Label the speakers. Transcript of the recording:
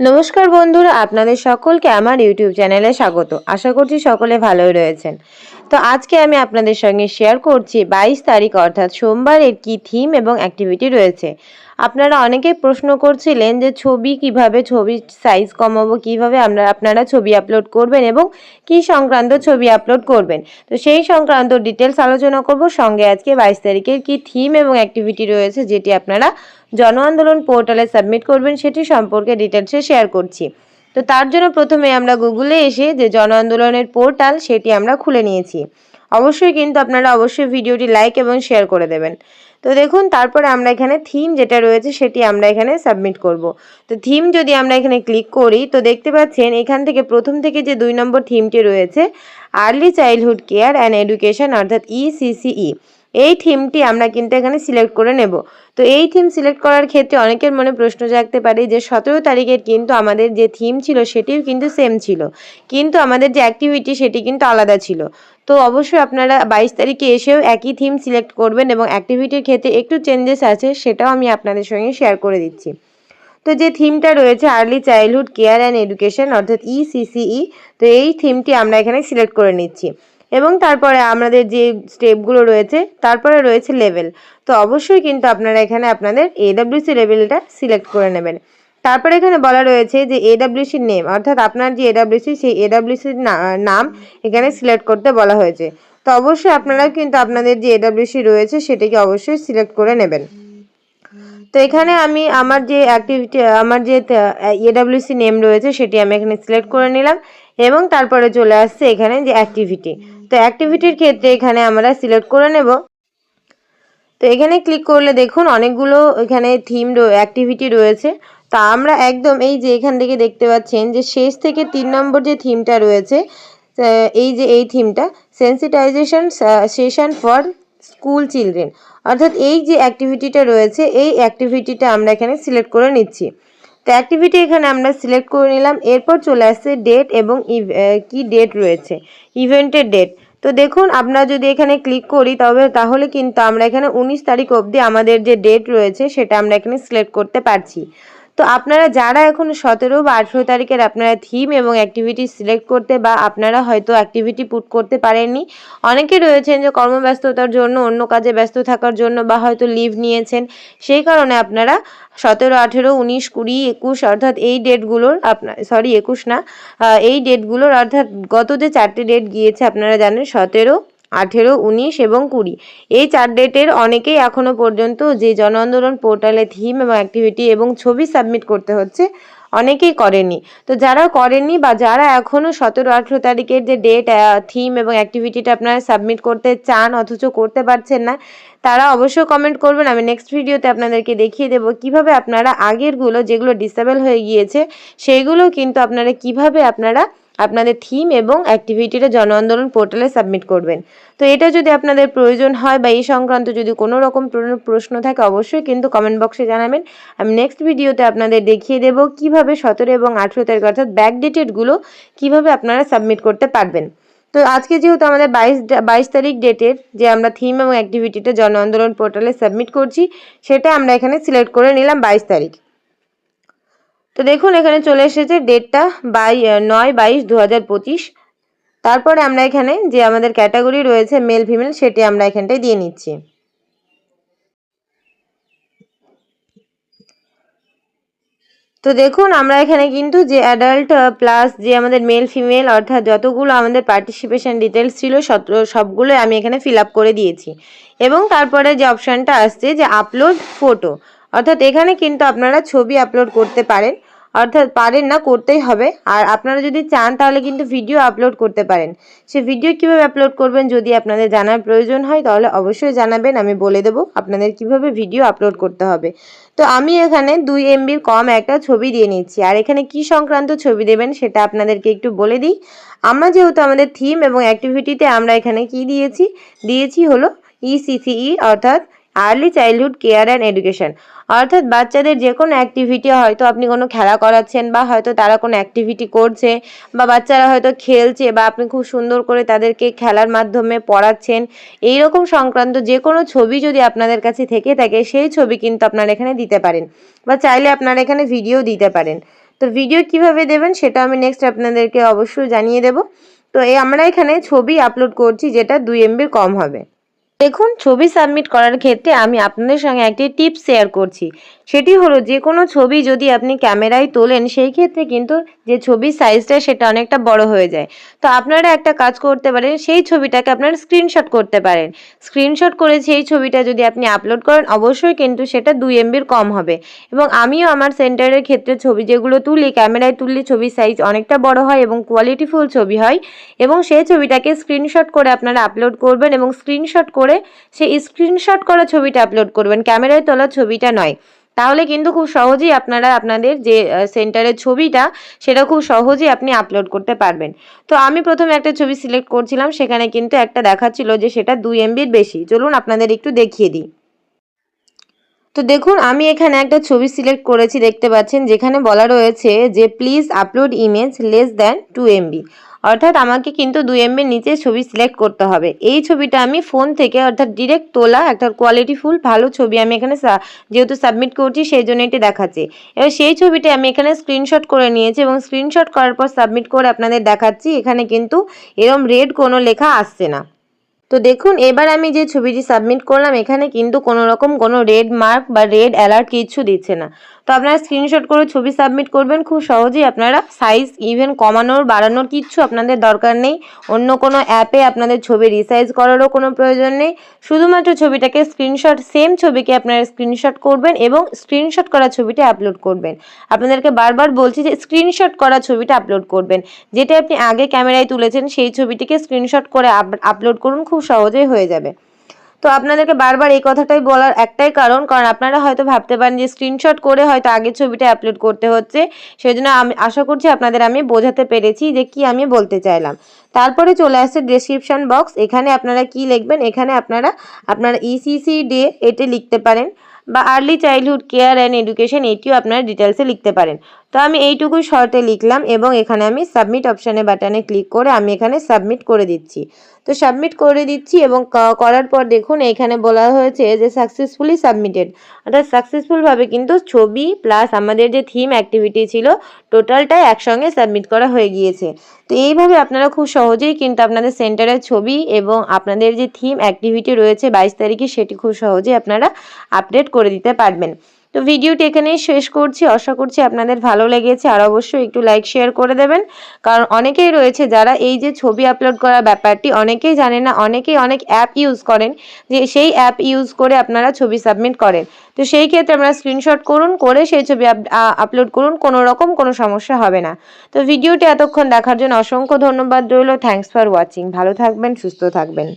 Speaker 1: নমস্কার বন্ধুরা, আপনাদের সকলকে আমার ইউটিউব চ্যানেলে স্বাগত। আশা করছি সকলে ভালোই রয়েছেন। তো আজকে আমি আপনাদের সঙ্গে শেয়ার করছি, বাইশ তারিখ অর্থাৎ সোমবারের কি থিম এবং অ্যাক্টিভিটি রয়েছে। আপনারা অনেকেই প্রশ্ন করছিলেন যে ছবি কীভাবে ছবির সাইজ কমাবো, কীভাবে আমরা, আপনারা ছবি আপলোড করবেন এবং কি সংক্রান্ত ছবি আপলোড করবেন। তো সেই সংক্রান্ত ডিটেলস আলোচনা করব। সঙ্গে আজকে বাইশ তারিখের কি থিম এবং অ্যাক্টিভিটি রয়েছে, যেটি আপনারা জন আন্দোলন পোর্টালে সাবমিট করবেন সেটি সম্পর্কে ডিটেলসে শেয়ার করছি। তো তার জন্য প্রথমে আমরা গুগলে এসে যে জন আন্দোলনের পোর্টাল, সেটি আমরা খুলে নিয়েছি। অবশ্যই কিন্তু আপনারা অবশ্যই ভিডিওটি লাইক এবং শেয়ার করে দেবেন। তো দেখুন, তারপরে আমরা এখানে থিম যেটা রয়েছে, সেটি আমরা এখানে সাবমিট করব। তো থিম যদি আমরা এখানে ক্লিক করি, তো দেখতে পাচ্ছেন এখান থেকে প্রথম থেকে যে দুই নম্বর থিমটি রয়েছে, early childhood care and education, অর্থাৎ ইসিসিই এই থিমটি আমরা কিন্তু এখানে সিলেক্ট করে নেব। তো এই থিম সিলেক্ট করার ক্ষেত্রে অনেকের মনে প্রশ্ন জাগতে পারে যে, সতেরো তারিখের কিন্তু আমাদের যে থিম ছিল, সেটিও কিন্তু সেম ছিল। কিন্তু আমাদের যে অ্যাক্টিভিটি সেটি কিন্তু আলাদা ছিল। তো অবশ্যই আপনারা বাইশ তারিখে এসেও একই থিম সিলেক্ট করবেন এবং অ্যাক্টিভিটির ক্ষেত্রে একটু চেঞ্জেস আছে, সেটাও আমি আপনাদের সঙ্গে শেয়ার করে দিচ্ছি। তো যে থিমটা রয়েছে early childhood care and education অর্থাৎ E ইসিসিই তো এই থিমটি আমরা এখানে সিলেক্ট করে নিচ্ছি। এবং তারপরে আমাদের যে স্টেপগুলো রয়েছে, তারপরে রয়েছে লেভেল তো অবশ্যই কিন্তু আপনারা এখানে আপনাদের এডাব্লিউসি লেভেলটা সিলেক্ট করে নেবেন। তারপরে এখানে বলা রয়েছে যে এডাব্লিউসির নেম অর্থাৎ আপনার যে এডাব্লিউসি সেই এডাব্লিউসির নাম এখানে সিলেক্ট করতে বলা হয়েছে। তো অবশ্যই আপনারা কিন্তু আপনাদের যে এডাব্লিউসি রয়েছে, সেটাকে অবশ্যই সিলেক্ট করে নেবেন। তো এখানে আমি আমার যে অ্যাক্টিভিটি আমার যে এডাব্লিউসি নেম রয়েছে, সেটি আমি এখানে সিলেক্ট করে নিলাম এবং তারপরে চলে আসছে এখানে যে অ্যাক্টিভিটি তো অ্যাক্টিভিটির ক্ষেত্রে এখানে আমরা সিলেক্ট করে নেব। তো এখানে ক্লিক করলে দেখুন অনেকগুলো এখানে থিম অ্যাক্টিভিটি রয়েছে। তা আমরা একদম এই যে এখান থেকে দেখতে পাচ্ছেন যে শেষ থেকে তিন নম্বর যে থিমটা রয়েছে এই যে এই থিমটা sensitization session for school children অর্থাৎ এই যে অ্যাক্টিভিটিটা রয়েছে, এই অ্যাক্টিভিটিটা আমরা এখানে সিলেক্ট করে নিচ্ছি। তো অ্যাক্টিভিটি এখানে আমরা সিলেক্ট করে নিলাম। এরপর চলে আসছে ডেট এবং কি ডেট রয়েছে? ইভেন্টের ডেট তো দেখুন, আমরা যদি এখানে ক্লিক করি তবে, তাহলে কিন্তু আমরা এখানে উনিশ তারিখ অবধি আমাদের যে ডেট রয়েছে, সেটা আমরা এখানে সিলেক্ট করতে পারছি। তো আপনারা যারা এখন সতেরো বা আঠেরো তারিখের আপনারা থিম এবং অ্যাক্টিভিটি সিলেক্ট করতে বা আপনারা হয়তো অ্যাক্টিভিটি পুট করতে পারেননি, অনেকে রয়েছেন যে কর্মব্যস্ততার জন্য, অন্য কাজে ব্যস্ত থাকার জন্য বা হয়তো লিভ নিয়েছেন, সেই কারণে আপনারা সতেরো, আঠেরো, উনিশ, কুড়ি, একুশ অর্থাৎ এই ডেটগুলোর আপনার সরি একুশ না এই ডেটগুলোর অর্থাৎ গত যে চারটে ডেট গিয়েছে, আপনারা জানেন সতেরো আঠেরো, উনিশ এবং কুড়ি। এই চার ডেটের অনেকেই এখনও পর্যন্ত যে জন আন্দোলন পোর্টালে থিম এবং অ্যাক্টিভিটি এবং ছবি সাবমিট করতে হচ্ছে, অনেকেই করেনি। তো যারা করেননি বা যারা এখনও সতেরো, আঠেরো তারিখের যে ডেট থিম এবং অ্যাক্টিভিটিটা আপনারা সাবমিট করতে চান অথচ করতে পারছেন না, তারা অবশ্যই কমেন্ট করবেন। আমি নেক্সট ভিডিওতে আপনাদেরকে দেখিয়ে দেবো কীভাবে আপনারা আগেরগুলো যেগুলো ডিসেবল হয়ে গিয়েছে, সেইগুলো কিন্তু আপনারা কীভাবে আপনারা আপনাদের থিম এবং অ্যাক্টিভিটিটা জন আন্দোলন পোর্টালে সাবমিট করবেন। তো এটা যদি আপনাদের প্রয়োজন হয় বা এই সংক্রান্ত যদি কোনো রকম প্রশ্ন থাকে, অবশ্যই কিন্তু কমেন্ট বক্সে জানাবেন। আমি নেক্সট ভিডিওতে আপনাদের দেখিয়ে দেব কীভাবে সতেরো এবং আঠেরো তারিখ অর্থাৎ ব্যাক ডেটেডগুলো কীভাবে আপনারা সাবমিট করতে পারবেন। তো আজকে যেহেতু আমাদের বাইশ বাইশ তারিখ ডেটের যে আমরা থিম এবং অ্যাক্টিভিটিটা জন আন্দোলন পোর্টালে সাবমিট করছি, সেটা আমরা এখানে সিলেক্ট করে নিলাম বাইশ তারিখ। তো দেখুন, এখানে চলে এসেছে ডেটটা বাই নয় বাইশ দু হাজার পঁচিশ। তারপরে আমরা এখানে যে আমাদের ক্যাটাগরি রয়েছে মেল, ফিমেল, সেটি আমরা এখানটায় দিয়ে নিচ্ছি। তো দেখুন, আমরা এখানে কিন্তু যে অ্যাডাল্ট প্লাস যে আমাদের মেল, ফিমেল, অর্থাৎ যতগুলো আমাদের পার্টিসিপেশন ডিটেলস ছিল সবগুলো আমি এখানে ফিল করে দিয়েছি। এবং তারপরে যে অপশানটা আসছে যে আপলোড ফটো অর্থাৎ এখানে কিন্তু আপনারা ছবি আপলোড করতে পারেন। অর্থাৎ পারেন না, করতেই হবে। আর আপনারা যদি চান, তাহলে কিন্তু ভিডিও আপলোড করতে পারেন। সে ভিডিও কীভাবে আপলোড করবেন, যদি আপনাদের জানার প্রয়োজন হয়, তাহলে অবশ্যই জানাবেন, আমি বলে দেবো আপনাদের কীভাবে ভিডিও আপলোড করতে হবে। তো আমি এখানে দুই এমবির কম একটা ছবি দিয়ে নিচ্ছি। আর এখানে কি সংক্রান্ত ছবি দেবেন, সেটা আপনাদেরকে একটু বলে দিই। আমরা যেহেতু আমাদের থিম এবং অ্যাক্টিভিটিতে আমরা এখানে কি দিয়েছি? দিয়েছি হলো ইসিসিই অর্থাৎ early childhood care and education অর্থাৎ বাচ্চাদের যে কোনো অ্যাক্টিভিটি হয়তো আপনি কোনো খেলা করাচ্ছেন বা হয়তো তারা কোনো অ্যাক্টিভিটি করছে বা বাচ্চারা হয়তো খেলছে বা আপনি খুব সুন্দর করে তাদেরকে খেলার মাধ্যমে পড়াচ্ছেন এই রকম সংক্রান্ত যে কোনো ছবি যদি আপনাদের কাছে থেকে থাকে, সেই ছবি কিন্তু আপনারা এখানে দিতে পারেন বা চাইলে আপনারা এখানে ভিডিও দিতে পারেন। তো ভিডিও কীভাবে দেবেন সেটা আমি নেক্সট আপনাদেরকে অবশ্যই জানিয়ে দেব। তো এই আমরা এখানে ছবি আপলোড করছি যেটা দুই এমবির কম হবে। দেখুন ছবি সাবমিট করার ক্ষেত্রে আমি আপনাদের সঙ্গে একটি টিপস শেয়ার করছি। সেটি হলো যে কোনো ছবি যদি আপনি ক্যামেরায় তোলেন, সেই ক্ষেত্রে কিন্তু যে ছবির সাইজটা সেটা অনেকটা বড় হয়ে যায়। তো আপনারা একটা কাজ করতে পারেন, সেই ছবিটাকে আপনারা স্ক্রিনশট করতে পারেন। স্ক্রিনশট করে সেই ছবিটা যদি আপনি আপলোড করেন, অবশ্যই কিন্তু সেটা দুই এমবির কম হবে। এবং আমিও আমার সেন্টারের ক্ষেত্রে ছবি যেগুলো তুলি, ক্যামেরায় তুললে ছবির সাইজ অনেকটা বড় হয় এবং কোয়ালিটিফুল ছবি হয়। এবং সেই ছবিটাকে স্ক্রিনশট করে আপনারা আপলোড করবেন এবং স্ক্রিনশট করে সেই স্ক্রিনশট করা ছবিটা আপলোড করবেন। ক্যামেরায় তোলা ছবিটা নয়। তাহলে কিন্তু খুব সহজেই আপনারা আপনাদের যে সেন্টারের ছবিটা, সেটা খুব সহজেই আপনি আপলোড করতে পারবেন। তো আমি প্রথমে একটা ছবি সিলেক্ট করছিলাম, সেখানে কিন্তু একটা দেখাচ্ছিল যে, সেটা দুই এমবির বেশি। চলুন আপনাদের একটু দেখিয়ে দিই। তো দেখুন, আমি এখানে একটা ছবি সিলেক্ট করেছি, দেখতে পাচ্ছেন, যেখানে বলা রয়েছে যে please upload image less than two MB অর্থাৎ আমাকে কিন্তু দুই এমবির নিচে ছবি সিলেক্ট করতে হবে। এই ছবিটা আমি ফোন থেকে অর্থাৎ ডিরেক্ট তোলা একটা কোয়ালিটিফুল ভালো ছবি আমি এখানে যেহেতু সাবমিট করছি সেই জন্য এটি দেখাচ্ছি। এবার সেই ছবিটা আমি এখানে স্ক্রিনশট করে নিয়েছি এবং স্ক্রিনশট করার পর সাবমিট করে আপনাদের দেখাচ্ছি। এখানে কিন্তু এরম রেড কোনো লেখা আসছে না। তো দেখুন, এবার আমি যে ছবিটি সাবমিট করলাম, এখানে কিন্তু কোনো রকম কোনো রেড মার্ক বা রেড অ্যালার্ট কিচ্ছু দিচ্ছে না। তো আপনারা স্ক্রিনশট করে ছবি সাবমিট করবেন, খুব সহজেই আপনারা সাইজ ইভেন কমানোর, বাড়ানোর কিচ্ছু আপনাদের দরকার নেই। অন্য কোনো অ্যাপে আপনাদের ছবি রিসাইজ করারও কোনো প্রয়োজন নেই। শুধুমাত্র ছবিটাকে স্ক্রিনশট সেম ছবিকে আপনারা স্ক্রিনশট করবেন এবং স্ক্রিনশট করা ছবিটা আপলোড করবেন। আপনাদেরকে বারবার বলছি যে স্ক্রিনশট করা ছবিটা আপলোড করবেন। যেটা আপনি আগে ক্যামেরায় তুলেছেন, সেই ছবিটিকে স্ক্রিনশট করে আপলোড করুন, খুব সহজেই হয়ে যাবে। তো আপনাদেরকে বারবার এই কথাটাই বলার একটাই কারণ কারণ আপনারা হয়তো ভাবতে পারেন যে স্ক্রিনশট করে হয়তো আগের ছবিটা আপলোড করতে হচ্ছে। সেই জন্য আমি, আশা করছি আপনাদের আমি বোঝাতে পেরেছি যে কি আমি বলতে চাইলাম। তারপরে চলে আসছে ডেসক্রিপশান বক্স এখানে আপনারা কি লিখবেন? এখানে আপনারা আপনারা ইসিসি ডে এটি লিখতে পারেন বা early childhood care and education এটিও আপনারা ডিটেলসে লিখতে পারেন। তো আমি এইটুকুই শর্টে লিখলাম এবং এখানে আমি সাবমিট অপশানে বাটনে ক্লিক করে আমি এখানে সাবমিট করে দিচ্ছি। তো সাবমিট করে দিচ্ছি এবং করার পর দেখুন এখানে বলা হয়েছে যে সাকসেসফুলি সাবমিটেড অর্থাৎ সাকসেসফুলভাবে কিন্তু ছবি প্লাস আমাদের যে থিম অ্যাক্টিভিটি ছিল টোটালটাই একসঙ্গে সাবমিট করা হয়ে গিয়েছে। তো এইভাবে আপনারা খুব সহজেই কিন্তু আপনাদের সেন্টারের ছবি এবং আপনাদের যে থিম অ্যাক্টিভিটি রয়েছে বাইশ তারিখে সেটি খুব সহজেই আপনারা আপডেট করে দিতে পারবেন। তো ভিডিওটি এখানেই শেষ করছি। আশা করছি আপনাদের ভালো লেগেছে। আর অবশ্যই একটু লাইক শেয়ার করে দেবেন। কারণ অনেকেই রয়েছে যারা এই যে ছবি আপলোড করার ব্যাপারটি অনেকেই জানে না, অনেকেই অনেক অ্যাপ ইউজ করেন যে সেই অ্যাপ ইউজ করে আপনারা ছবি সাবমিট করেন। তো সেই ক্ষেত্রে আপনারা স্ক্রিনশট করুন, করে সেই ছবি আপলোড করুন। কোনো রকম কোনো সমস্যা হবে না। তো ভিডিওটি এতক্ষণ দেখার জন্য অসংখ্য ধন্যবাদ রইল। থ্যাংকস ফর ওয়াচিং ভালো থাকবেন, সুস্থ থাকবেন।